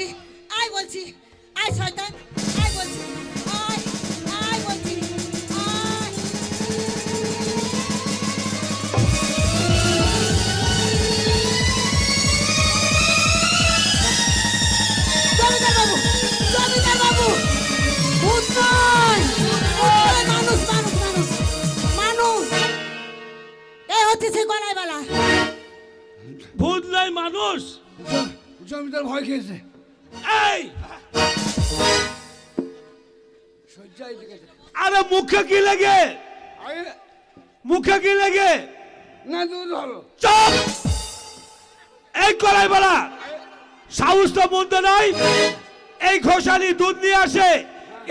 বলছি আয় বলছি আয় শয়তান আয় বলছি আয় আয় বলছি আয়। জমিদার বাবু জমিদার বাবু ভূত নয়। মানুষ মানুষ মানুষ মানুষ। এই হচ্ছে সেই গলায় বালা। ভূত নয় মানুষ। জমিদার ভয় খেয়েছে। এই! আরে মুখে কি লাগে? মুখে কি লাগে? না দুধ হলো চপ! এই কলাই বলা। সাহস তো মন্দ নাই। এই ঘোষালি দুধ নিয়ে আসে।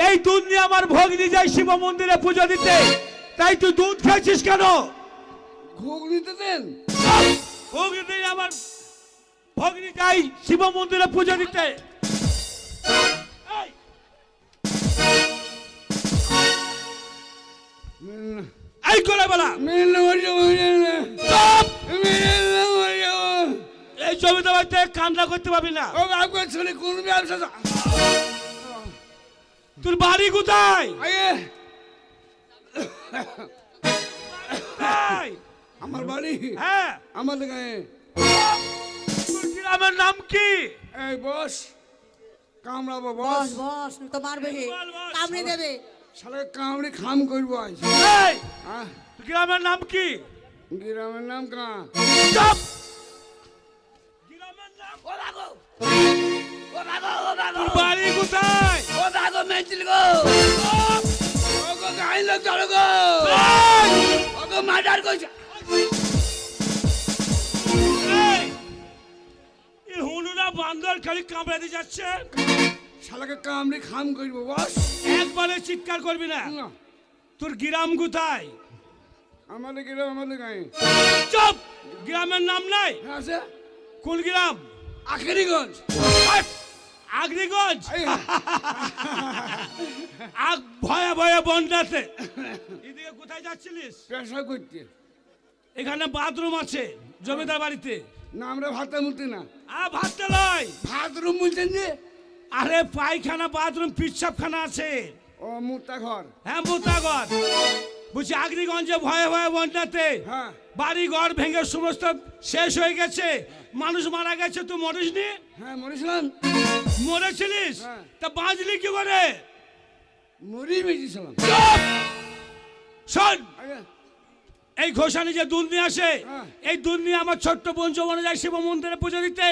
এই দুধ নিয়ে আমার ভগ্নি যায় শিব মন্দিরে পুজো দিতে। তাই তুই দুধ খাইছিস কেন? ঘুগ দেন। দিয়ে আমার ভগ্নি যাই শিব মন্দিরে পুজো দিতে। এই, কলাই বলা। এই জমিতে বাড়িতে কান্না করতে পারবি না। ও কোন ব্যবসা তোর বাড়ি কোথায়? আমার বাড়ি? হ্যাঁ। আমাদের গায়ে। গ্রামের নাম কি? এই বস। কামড়াবো বস। বস বস তো মারবে। কামড়ে দেবে। শালা কামড়ি খাম করব আজ। এই, হ্যাঁ তোর গ্রামের নাম কি? গ্রামের নাম কা? চুপ! গ্রামের নাম? তোর বাড়ি কোথায়? ও দাদা মেন্টিল গো! ও গো গাইল চলো গো। ও গো মার্ডার কইছে। খালি কামড়াতে যাচ্ছে। শালাকে কামড়ে খাম করব বস। একবারে চিৎকার করবি না। তোর গ্রাম কোথায়? আমাদের গ্রাম আমাদের গায়ে। চুপ! গ্রামের নাম নাই। হ্যাঁ আছে। কোন গ্রাম? আখেরিগঞ্জ! আগ্রিগঞ্জ আগ ভয়ে ভয়ে বন্ডাতে এদিকে কোথায় যাচ্ছিলিস? পেশা করতে। এখানে বাথরুম আছে জমিদার বাড়িতে। না আমরা ভাতা মুতি না। আ ভাততে লয় ভাত রুম বলছেন যে আরে পায়খানা বাথরুম পিচ্ছাপখানা আছে। ও মুতা ঘর। হ্যাঁ মোতাগর বুঝছি আগ্রিগঞ্জে ভয়ে ভয়ে বন্যাতে হ্যাঁ। বাড়ি ঘর ভেঙে সমস্ত শেষ হয়ে গেছে। মানুষ মারা গেছে তুই মরিসনি হ্যাঁ মরিছিলাম। মরেছিলিস? হ্যাঁ। তা বাঁচলি কি করে? মরি বেঁচেছিলাম। চুপ! শোন। আগে এই ঘোষানি যে দুধ নিয়ে আসে হ্যাঁ। এই দুধ নিয়ে আমার ছোট্ট বোন জমানো যায় শিব মন্দিরে পুজো দিতে।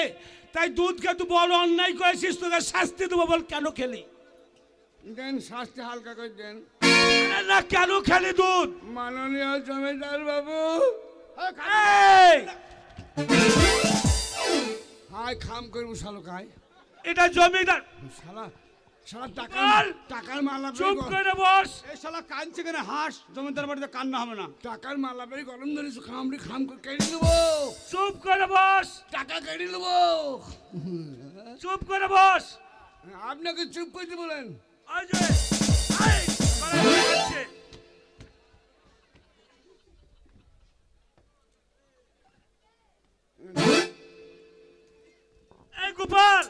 তাই দুধকে তুই বড় অন্যায় করেছিস তোকে শাস্তি দেবো বল কেন খেলি? দেন শাস্তি হালকা করে দেন। না, না কেন খেলি দুধ? মাননীয় জমিদার বাবু। এই, হাই খাম করব শালো খাই এটা জমিদার শালা শালা টাকা টাকার মালা চুপ করে বস। এই শালা কানছে কেন? হাঁস। জমিদার বাড়িতে কান্না হবে না। টাকার মালা বের গরম ধরে খামড়ি খাম করে কেড়ে নেব। চুপ করে বস। টাকা কেড়ে নেব। চুপ করে বস। আপনাকে চুপ করতে বলেন। গোপাল।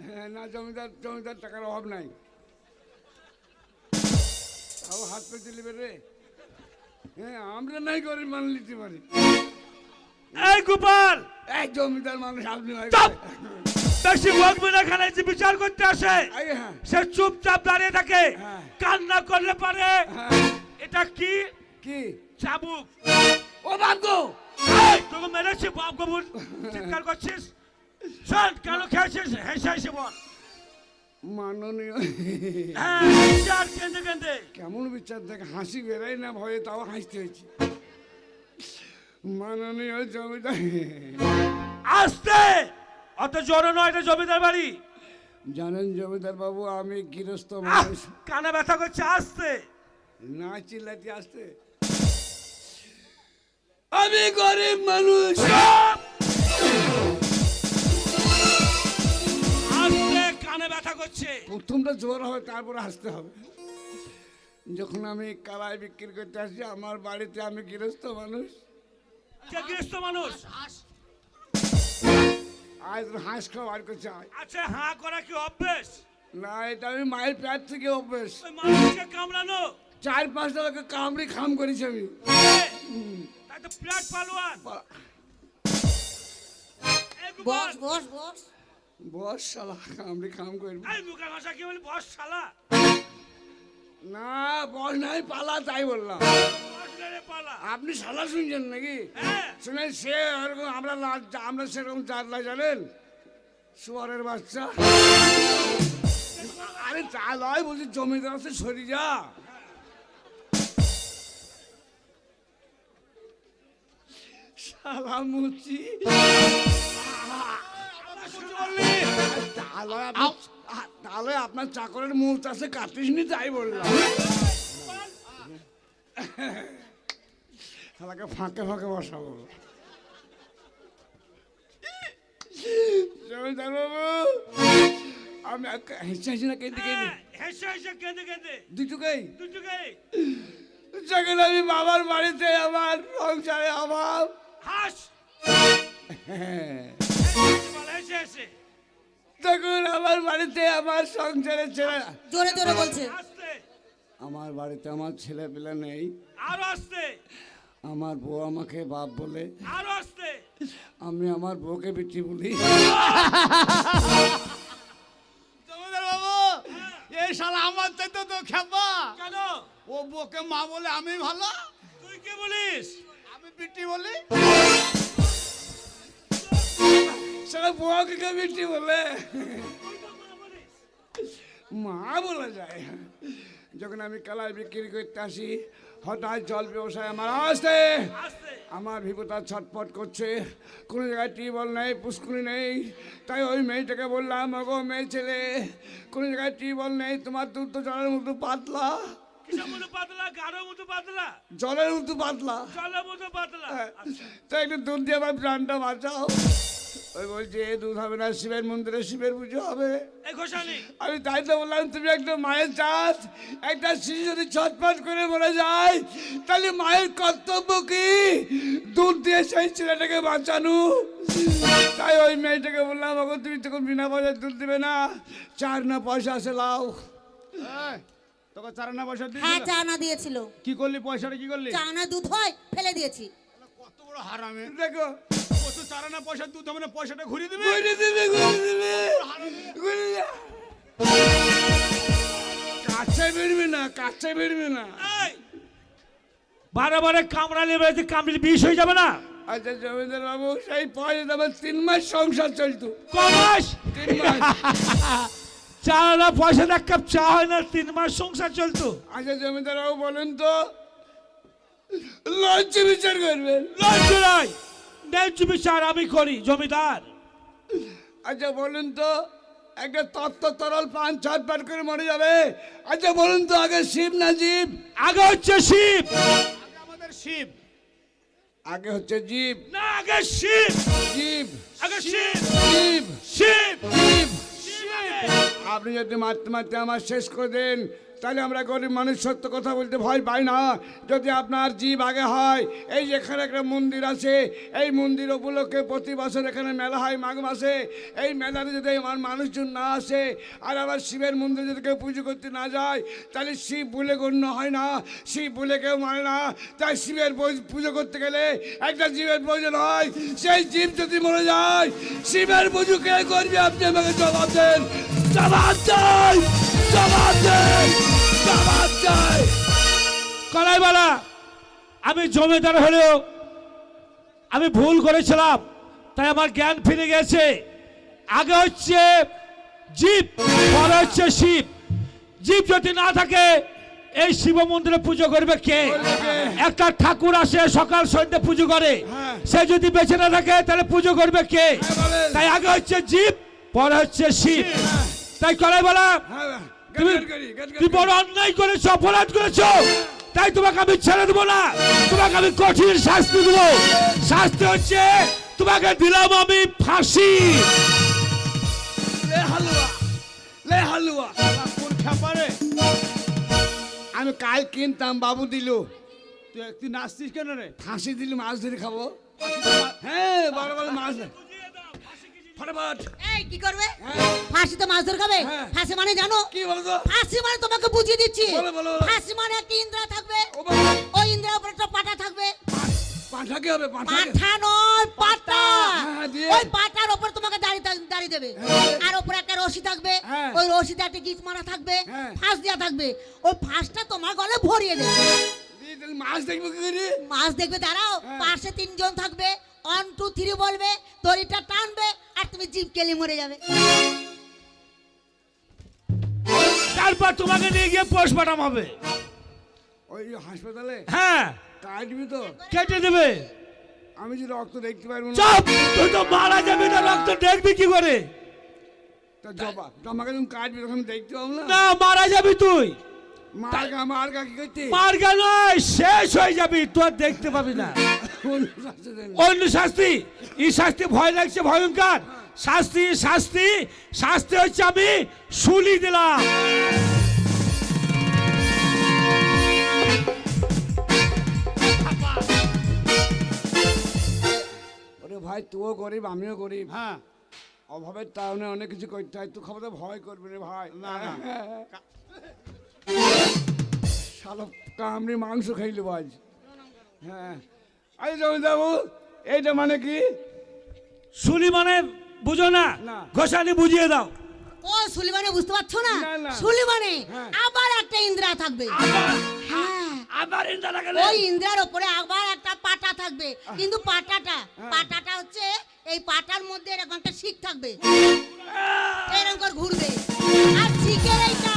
না জমিদার জমিদার টাকার অভাব নাই। তাও হাত পে দিলি রে হ্যাঁ আমরা নাই গরিব মানুষ নিতে পারি এই গোপাল! এক জমিদার মানুষ আপনি বেশি বকবে না এখানে যে বিচার করতে আসে হ্যাঁ। সে চুপচাপ দাঁড়িয়ে থাকে হ্যাঁ। কান্না করলে পারে। হ্যাঁ। এটা কি? কি? চাবুক। ও বাবু এই, তোকে মেরেছে বাপ গবুর চিৎকার করছিস? শোন কেন খেয়েছিস হেসে হেসে বল। মাননীয়। হ্যাঁ বিচার কেঁদে কেঁদে। কেমন বিচার দেখ হাসি বেরাই না ভয়ে তাও হাসতে হয়েছে। মাননীয় জমিদার। আসতে! অত জোরে নয় এটা জমিদার বাড়ি। জানেন জমিদার বাবু আমি গৃহস্থ মানুষ। কানে ব্যথা করছে আসতে। না চিল্লাতে আসতে। আমি গরিব মানুষ। ব্যথা করছে। প্রথমটা জোর হবে তারপরে হাসতে হবে। যখন আমি কালাই বিক্রি করতে আসি আমার বাড়িতে আমি গৃহস্থ মানুষ। গৃহস্থ মানুষ? আজ হাঁস খাওয়া বার করছে আচ্ছা হাঁ করা কি অভ্যেস? না এটা আমি মায়ের প্যাট থেকে অভ্যেস। মানুষকে কামড়ানো? চার পাঁচটা লোকে কামড়ি খাম করেছি আমি। প্লাট পালোয়ান। বস বস বস। বস শালা কামড়ি খাম করবি। এই মুখের ভাষা কি বলি? বস শালা না বস নাই পালা তাই বললাম। আপনি শালা শুনছেন নাকি? হ্যাঁ। শুনেন সে ওরকম আমরা আমরা সেরকম চাঁদলা জানেন? শুয়ারের বাচ্চা। আরে তা নয় বলছি জমিদার আছে সরি যা। শালা মুচি। তাহলে আপনার চাকরের মুখ আছে কাটিস নি তাই বললাম। ফাঁকে ফাঁকে বসাবো। জমিদার বাবু আমি হেসে হেসে না কেঁদে কেঁদে? হেসে হেসে কেঁদে কেঁদে। দুটুকেই দুটোকে যখন আমি বাবার বাড়িতে আমার সংসারে অভাব। হাস! হ্যাঁ, হেসে তখন আমার বাড়িতে আমার সংসারে ছেলে জোরে জোরে বলছে। আস্তে। আমার বাড়িতে আমার ছেলে পেলে নেই। আরও আস্তে। আমার বউ আমাকে বাপ বলে আরও আস্তে। আমি আমার বউকে বিটি বলি। বাবু এই শালা আমার চাইতে তো খেপা। কেন? ও বউকে মা বলে আমি ভালো। তুই কি বলিস? আমি পিটি বলি। সেটা বউকে কে বিটি বলে মা বলা যায় যখন আমি কালার বিক্রি করতে আসি হঠাৎ জল ব্যবসায় আমার আসতে আমার ভিবুতা ছটফট করছে কোনো জায়গায় টিউবওয়েল নেই পুষ্কুনি নেই তাই ওই মেয়েটাকে বললাম ওগো মেয়ে ছেলে কোনো জায়গায় টিউবওয়েল নেই তোমার দুধ তো জলের মতো পাতলা জলের মতো পাতলা জলের মতো পাতলা। আচ্ছা একটু দুধ দিয়ে আমার প্রাণটা বাঁচাও ওই বলছে এ দুধ হবে না শিবের মন্দিরে শিবের পুজো হবে। আমি তাই তো বললাম তুমি একটা মায়ের চাষ একটা শিশু যদি ছটফট করে মরে যায় তাহলে মায়ের কর্তব্য কি? দুধ দিয়ে সেই ছেলেটাকে বাঁচানো? তাই ওই মেয়েটাকে বললাম ওগো তুমি তখন বিনা পয়সায় দুধ দিবে না চার না পয়সা আছে লাও। তোকে চারানা পয়সা হ্যাঁ দিয়েছিল চানা দিয়েছিল। কি করলি পয়সাটা কি করলি? চানা দুধ হয় ফেলে দিয়েছি। কত বড় হারামে। দেখো কত চারানা পয়সা দুধ হবে না পয়সাটা ঘুরিয়ে দিবি? ঘুরে দিবে ঘুরে দিবে। ঘুরে যা। বেরবে না কাছে বেরবে না। বারে বারে কামড়ালে বেড়েছে কামড়িলে বিষ হয়ে যাবে না? আচ্ছা জমিদার বাবু সেই পয়সা আমার তিন মাস সংসার চলতো। কমাস তিন মাস। চা না পয়সা এক কাপ চা হয় না তিন মাস সংসার চলতো। আচ্ছা জমিদার বাবু বলেন তো লঞ্চ বিচার করবেন? লজ্জা নাই। ন্যায্য বিচার আমি করি জমিদার। আচ্ছা বলুন তো একটা তত্ত্ব তরল পান ছট পাট করে মরে যাবে। আচ্ছা বলুন তো আগে শিব না জীব? আগে হচ্ছে শিব। আগে আমাদের শিব। আগে হচ্ছে জীব। না আগে শিব। জীব। আগে শিব। জীব। শিব। আপনি যদি মারতে মারতে আমার শেষ করে দেন, তাহলে আমরা গরিব মানুষ সত্য কথা বলতে ভয় পাই না। যদি আপনার জীব আগে হয়, এই যে এখানে একটা মন্দির আছে, এই মন্দির উপলক্ষে প্রতি বছর এখানে মেলা হয়, মাঘ মাসে। এই মেলাতে যদি আমার মানুষজন না আসে, আর আবার শিবের মন্দির যদি কেউ পুজো করতে না যায়, তাহলে শিব বলে গণ্য হয় না, শিব বলে কেউ মানে না। তাই শিবের পুজো করতে গেলে একটা জীবের প্রয়োজন হয়, সেই জীব যদি মরে যায়, শিবের পুজো কে করবে? আপনি আমাকে জবাব দেন। জবাব চাই জবাব দেন জবাব চাই আমি জমিদার হলেও আমি ভুল করেছিলাম তাই আমার জ্ঞান ফিরে গেছে। আগে হচ্ছে জীব পরে হচ্ছে শিব। জীব যদি না থাকে এই শিব মন্দিরে পুজো করবে কে? একটা ঠাকুর আসে সকাল সন্ধ্যে পুজো করে। সে যদি বেঁচে না থাকে তাহলে পুজো করবে কে? হ্যাঁ, তাই আগে হচ্ছে জীব পরে হচ্ছে শিব। তাই কলাইবালা বলা। তুমি করি, গান তুমি। বড় অন্যায় করেছ অপরাধ করেছ। তাই তোমাকে আমি ছেড়ে দেবো না। তোমাকে আমি কঠিন শাস্তি দেবো। শাস্তি হচ্ছে তোমাকে দিলাম আমি ফাঁসি। লে হালুয়া লে হালুয়া। শালা রে আমি কাল কিনতাম বাবু দিল। তুই নাচছিস কেন রে? ফাঁসি দিলে মাছ ধরে খাব। হ্যাঁ বড় বড় মাছ। ফটাফট। কি করবে? হ্যাঁ। ফাঁসিতে মাছ ধরে খাবে হ্যাঁ। ফাঁসি মানে জানো? কি বলো তো ফাঁসি মানে তোমাকে বুঝিয়ে দিচ্ছি। ফাঁসি মানে একটা ইন্দ্রা থাকবে? ওই ইন্দ্রার উপরে একটা পাটা থাকবে। পাঁঠা কি হবে? পাঁঠা পাঠা নয় পাটা হ্যাঁ, ওই পাটার উপর তোমাকে দাঁড়িয়ে দাঁড়িয়ে দেবে। আর উপরে একটা রশি থাকবে। হ্যাঁ। ওই রশিতে একটা গিট মারা থাকবে। হ্যাঁ। ফাঁস দেওয়া থাকবে। ওই ফাঁসটা তোমার গলে ভরিয়ে দেবে। মাছ দেখব মাছ দেখবে দাঁড়াও। হ্যাঁ। পাশে তিনজন থাকবে। ওয়ান টু থ্রি বলবে দড়িটা টানবে আর তুমি জিপ কেলি মরে যাবে। তারপর তোমাকে নিয়ে গিয়ে পোস্টমর্টম হবে। ওই হাসপাতালে? হ্যাঁ। কাটবি তো। কেটে দেবে। আমি যে রক্ত দেখতে পারব না। চপ! তুই তো মারা যাবি না রক্ত দেখবি কি করে? তা জবা জমাকে যখন কাটবি তখন দেখতে পাবো না। না মারা যাবি তুই। মার গা মার গা কি করতে? মার গেল শেষ হয়ে যাবি তোর দেখতে পাবি না। শাস্তি অন্য শাস্তি? এই শাস্তি ভয় লাগছে ভয়ঙ্কর। শাস্তি শাস্তি শাস্তি হচ্ছে আমি শুলি দিলাম। ওরে ভাই তুইও গরিব আমিও গরিব। হ্যাঁ। অভাবের কারণে অনেক কিছু করতে হয় তুই খবর ভয় করবি রে ভাই। না। শালো কামড়ি মাংস খাইলে আজ হ্যাঁ। আরে জমিদাবু এইটা মানে কি? শুলি মানে বুঝো না। ঘোষালি বুঝিয়ে দাও। ও সুলিমানে বুঝতে পারছ না। সুলিমানে হ্যাঁ। আবার একটা ইন্দ্রা থাকবে। হ্যাঁ। আবার ইন্দারা গেলে ওই ইন্দ্রার উপরে আবার একটা পাটা থাকবে। কিন্তু পাটাটা হ্যাঁ। পাটাটা হচ্ছে এই পাটার মধ্যে এরকম একটা শিক থাকবে। এরকম করে ঘুরবে। আর শিকের এইটা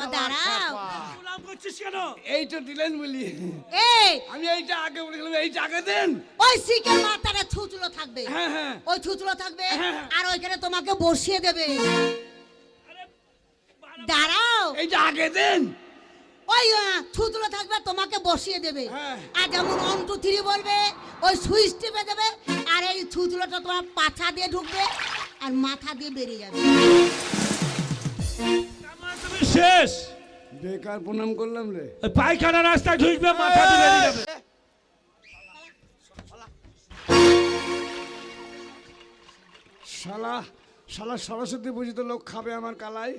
বাবা, দাঁড়াও। খ্যাপা। গোলাম করছিস কেন? এইটা দিলেন বলি। এই। আমি এইটা আগে বলেছিলাম এইটা আগে দেন। ওই শিকের মাথাটা ছুচলো থাকবে। হ্যাঁ হ্যাঁ। ওই ছুচলো থাকবে হ্যাঁ। আর ওইখানে তোমাকে বসিয়ে দেবে। দাঁড়াও। এইটা আগে দেন। ওই ছুতলো থাকবে তোমাকে বসিয়ে দেবে। আর যেমন ওয়ান টু থ্রি বলবে ওই সুইচ টিপে দেবে আর এই ছুতলোটা তোমার পাছা দিয়ে ঢুকবে আর মাথা দিয়ে বেরিয়ে যাবে। শেষ। বেকার প্রণাম করলাম রে। পায়খানা রাস্তায় ঢুকবে মাথা দিয়ে যাবে শালা শালা সরস্বতী পুজো তো লোক খাবে আমার কালাই।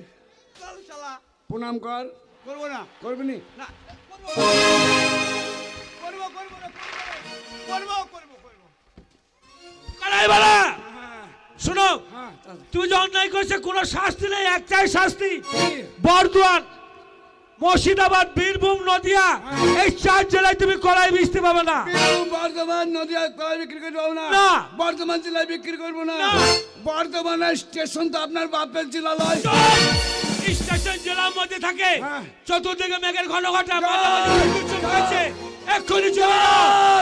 চল শালা। প্রণাম কর। করব না। করবি নি? না করব। করব। করব করব করব। কালাই বালা! হ্যাঁ হ্যাঁ তুই যে অন্যায় করছে কোনো শাস্তি নেই একটাই শাস্তি। বর্ধমান মুর্শিদাবাদ বীরভূম নদিয়া এই চার জেলায় তুমি কড়াই বিচতে পাবে না। বর্ধমান নদিয়া কলাই বিক্রি করব না। না। বর্ধমান জেলায় বিক্রি করব না। বর্ধমানের স্টেশন তো আপনার বাপের জেলা লয় স্টেশন জেলার মধ্যে থাকে হ্যাঁ। চতুর্দিকে মেঘের ঘন ঘটা এক্ষুনি চলে যাও।